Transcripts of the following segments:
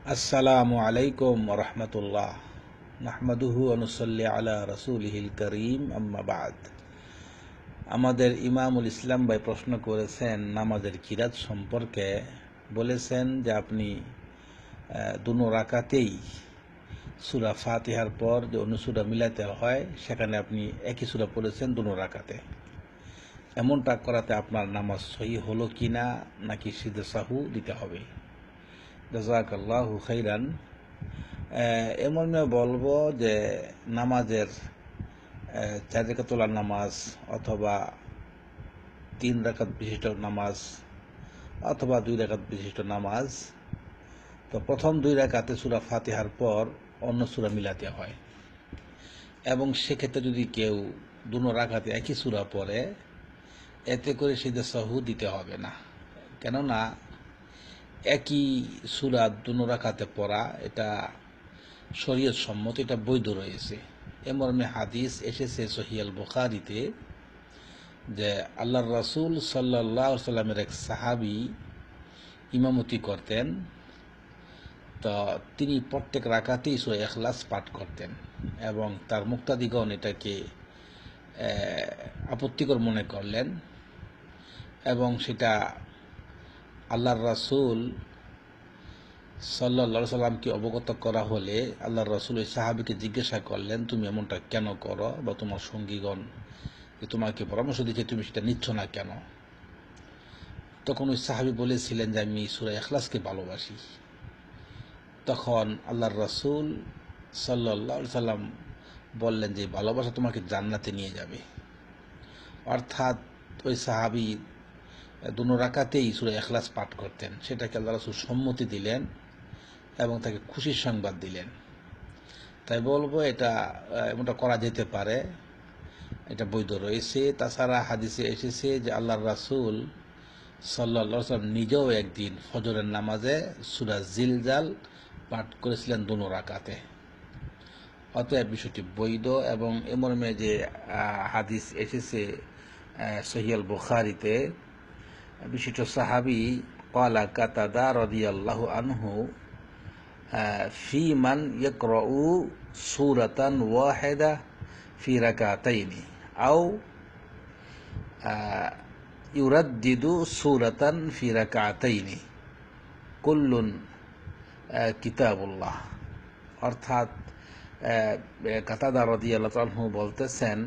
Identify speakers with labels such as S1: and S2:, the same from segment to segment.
S1: আসসালামু আলাইকুম রহমতুল্লাহ। নাহমাদুহু অনুসল্লি আলা রসুলহিল করিম আম্মাবাদ আমাদের ইমামুল ইসলাম ভাই প্রশ্ন করেছেন, নামাজের কিরাত সম্পর্কে। বলেছেন যে আপনি দুনো রাকাতেই সুরা ফাতিহার পর যে অন্য সুরা মিলাতে হয়, সেখানে আপনি একই সুরা পড়েছেন দুনো রাকাতে। এমনটা করাতে আপনার নামাজ সহি হলো কি না নাকি সিদ্ধ সাহু দিতে হবে? জাজাকাল্লাহু খাইরান। এমন বলব যে নামাজের চার রেখা তোলার নামাজ অথবা তিন রাকাত বিশিষ্ট নামাজ অথবা দুই রাকাত বিশিষ্ট নামাজ। তো প্রথম দুই রাকাতে সুরা ফাতিহার পর অন্য সুরা মিলাতে হয়। এবং সেক্ষেত্রে যদি কেউ দুনো রাখাতে একই সুরা পড়ে, এতে করে সিদ্ধা সাহু দিতে হবে না। কেননা একই সুরা দুনো রাখাতে পড়া, এটা শরীয়ত সম্মত, এটা বৈধ রয়েছে। এ মর্মে হাদিস এসেছে সহিয়াল বুখারিতে যে আল্লাহর রাসূল সাল্লাহ সাল্লামের এক সাহাবি ইমামতি করতেন, তো তিনি প্রত্যেক রাকাতেই সো এখলাস পাঠ করতেন এবং তার মুক্তাদিগণ এটাকে আপত্তিকর মনে করলেন এবং সেটা আল্লাহর রাসূল সাল্লা সাল্লামকে অবগত করা হলে আল্লাহর রাসূল ওই সাহাবিকে জিজ্ঞাসা করলেন, তুমি এমনটা কেন করো? বা তোমার সঙ্গীগণ যে তোমাকে পরামর্শ দিচ্ছে তুমি সেটা নিচ্ছ না কেন? তখন ওই সাহাবি বলেছিলেন যে, আমি সুরা এখলাসকে ভালোবাসি। তখন আল্লাহর রাসূল সাল্লাহ সাল্লাম বললেন যে, ভালোবাসা তোমাকে জান্নাতে নিয়ে যাবে। অর্থাৎ ওই সাহাবি দুনো রাকাতেই সুরা এখলাস পাঠ করতেন। সেটাকে আল্লাহ রাসূল সম্মতি দিলেন এবং তাকে খুশির সংবাদ দিলেন। তাই বলব এটা এমনটা করা যেতে পারে। এটা বৈধ রয়েছে। তাছাড়া হাদিসে এসেছে যে আল্লাহর রাসূল সাল্লা সাল্লাম নিজেও একদিন ফজরের নামাজে সুরা জিলজাল পাঠ করেছিলেন দুনো রাকাতে। অতএব বিষয়টি বৈধ এবং এ মর্মে যে হাদিস এসেছে সহিয়াল বুখারিতে বিশিষ্ট সাহাবি কলা কাতাদা রদিয়াল্লাহ আনহু ফি মান ইকরউ সুরাতান ওয়াহেদা ফি রাকাতাইনি আও ইউরাদ্দিদু সুরাতান ফি রাকাতাইনি কুল্লুন কিতাবুল্লাহ অর্থাৎ কাতাদা রদিয়াল্লাহ আনহু বলতেছেন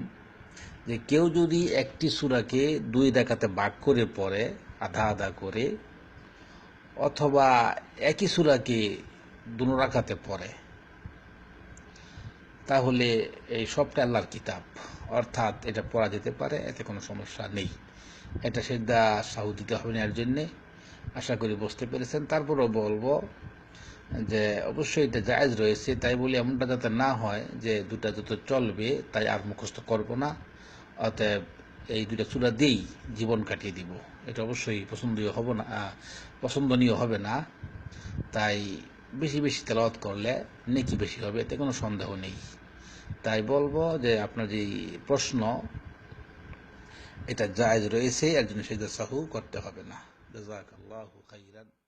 S1: যে কেউ যদি একটি সূরাকে দুই দেখাতে ভাগ করে পড়ে, আধা আধা করে, অথবা একই সূরাকে দুনো রাখাতে পড়ে, তাহলে এই সবটা আল্লাহর কিতাব। অর্থাৎ এটা পড়া যেতে পারে, এতে কোনো সমস্যা নেই। এটা সেদ্ধা সাহু দিতে হবে না এর জন্যে। আশা করি বুঝতে পেরেছেন। তারপরেও বলব যে অবশ্যই এটা জায়জ রয়েছে, তাই বলে এমনটা যাতে না হয় যে দুটা যত চলবে, তাই আর মুখস্থ করব না। অতএব এই দুটা চূড়া দিয়েই জীবন কাটিয়ে দিব। এটা অবশ্যই পছন্দনীয় হবে না পছন্দনীয় হবে না। তাই বেশি বেশি তেলাওয়াত করলে নেকি বেশি হবে, এতে কোনো সন্দেহ নেই। তাই বলব যে আপনার যে প্রশ্ন, এটা জায়েজ রয়েছে এর জন্য সেটা সাহু করতে হবে না। জাজাকাল্লাহু খাইরান।